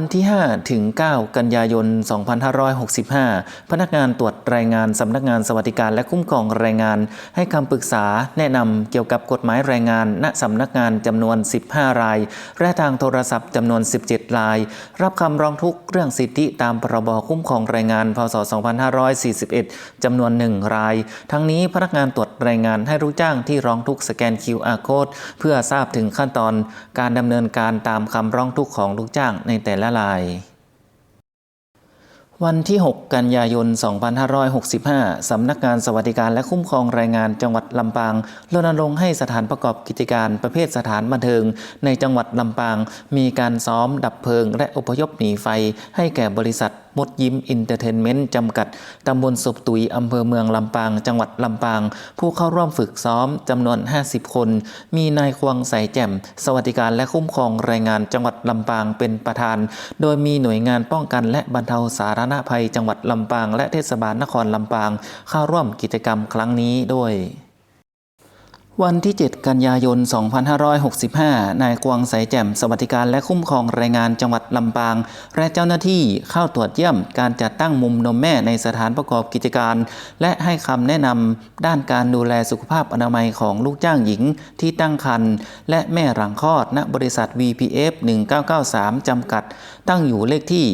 วันที่ 5 ถึง 9 กันยายน 2565 พนักงานตรวจรายงานสำนักงานสวัสดิการและคุ้มครองแรงงาน ให้คำปรึกษาแนะนำเกี่ยวกับกฎหมายแรงงาน ณสำนักงานจำนวน 15 ราย และทางโทรศัพท์จำนวน 17 ราย รับคำร้องทุกข์เรื่องสิทธิตามพรบคุ้มครองแรงงาน พศ 2541 จำนวน 1 ราย ทั้งนี้พนักงานตรวจรายงานให้รู้จ้างที่ร้องทุกข์สแกน QR code เพื่อทราบถึงขั้นตอนการดำเนินการตามคำร้องทุกข์ของลูกจ้างในแต่ละราย วันที่ 6 กันยายน 2565 สำนักงานสวัสดิการและคุ้มครองแรงงานจังหวัดลำปางรณรงค์ให้สถานประกอบกิจการประเภทสถานบันเทิง ในจังหวัดลำปาง มีการซ้อมดับเพลิง และอพยพหนีไฟให้แก่บริษัท มดยิ้มอินเตอร์เทนเมนต์จำกัด ตำบลศพตุยอำเภอเมืองลำปาง จังหวัดลำปาง ผู้เข้าร่วมฝึกซ้อมจำนวน 50 คน มีนายควงใสแจ่ม สวัสดิการและคุ้มครองแรงงานจังหวัดลำปางเป็นประธาน โดยมีหน่วยงานป้องกันและบรรเทาสาธารณภัยจังหวัดลำปาง และเทศบาลนครลำปาง เข้าร่วมกิจกรรมครั้งนี้ด้วย วันที่ 7 กันยายน 2565 นายกวางใสแจ่ม สวัสดิการและคุ้มครองแรงงานจังหวัดลำปาง และเจ้าหน้าที่เข้าตรวจเยี่ยมการจัดตั้งมุมนมแม่ในสถานประกอบกิจการ และให้คำแนะนำด้านการดูแลสุขภาพอนามัยของลูกจ้างหญิงที่ตั้งครรภ์และแม่หลังคลอดณบริษัท VPF 1993 จำกัด ตั้งอยู่เลขที่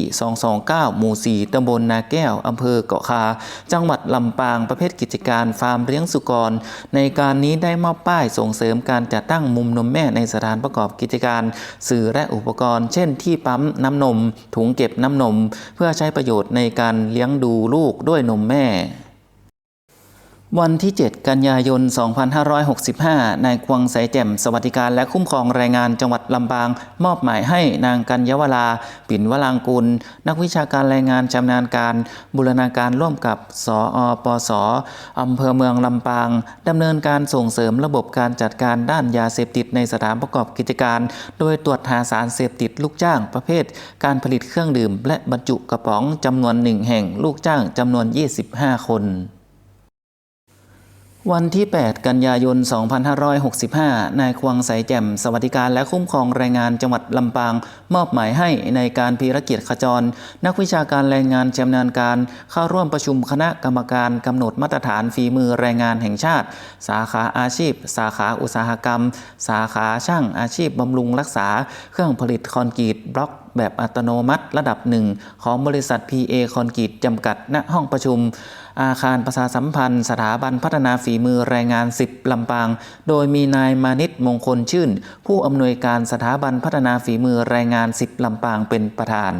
229 หมู่ 4 ตำบลนาแก้ว อำเภอเกาะคา จังหวัดลำปางประเภทกิจการฟาร์มเลี้ยงสุกร ในการนี้ได้มอบป้ายส่งเสริมการจัดตั้งมุมนมแม่ในสถานประกอบกิจการ สื่อและอุปกรณ์ เช่นที่ปั๊มน้ำนม ถุงเก็บน้ำนม เพื่อใช้ประโยชน์ในการเลี้ยงดูลูกด้วยนมแม่ วันที่ 7 กันยายน 2565 นายควงสายแจ่ม สวัสดิการและคุ้มครองแรงงานจังหวัดลำปาง มอบหมายให้นางกัญญวรา ปิ่นวรางกุล นักวิชาการแรงงานชำนาญการ บูรณาการร่วมกับ สอปสอำเภอเมืองลำปาง ดำเนินการส่งเสริมระบบการจัดการด้านยาเสพติดในสถานประกอบกิจการ โดยตรวจหาสารเสพติดลูกจ้างประเภท การผลิตเครื่องดื่ม และบรรจุกระป๋องจำนวนหนึ่งแห่งลูกจ้างจำนวน 25 คน วันที่ 8 กันยายน 2565 นายควงใสแจ่ม สวัสดิการและคุ้มครองแรงงานจังหวัดลำปาง มอบหมายให้ในการพีรเกียร์ขจร นักวิชาการแรงงานชำนาญการ เข้าร่วมประชุมคณะกรรมการกำหนดมาตรฐานฝีมือแรงงานแห่งชาติ สาขาอาชีพ สาขาอุตสาหกรรม สาขาช่างอาชีพบำรุงรักษา เครื่องผลิตคอนกรีตบล็อก แบบอัตโนมัติระดับหนึ่งของบริษัท PA คอนกรีตจำกัด ณ ห้องประชุม อาคารประชาสัมพันธ์ สถาบันพัฒนาฝีมือแรงงาน 10 ลำปาง โดยมีนายมานิตมงคลชื่น ผู้อำนวยการสถาบันพัฒนาฝีมือแรงงาน 10 ลำปางเป็นประธาน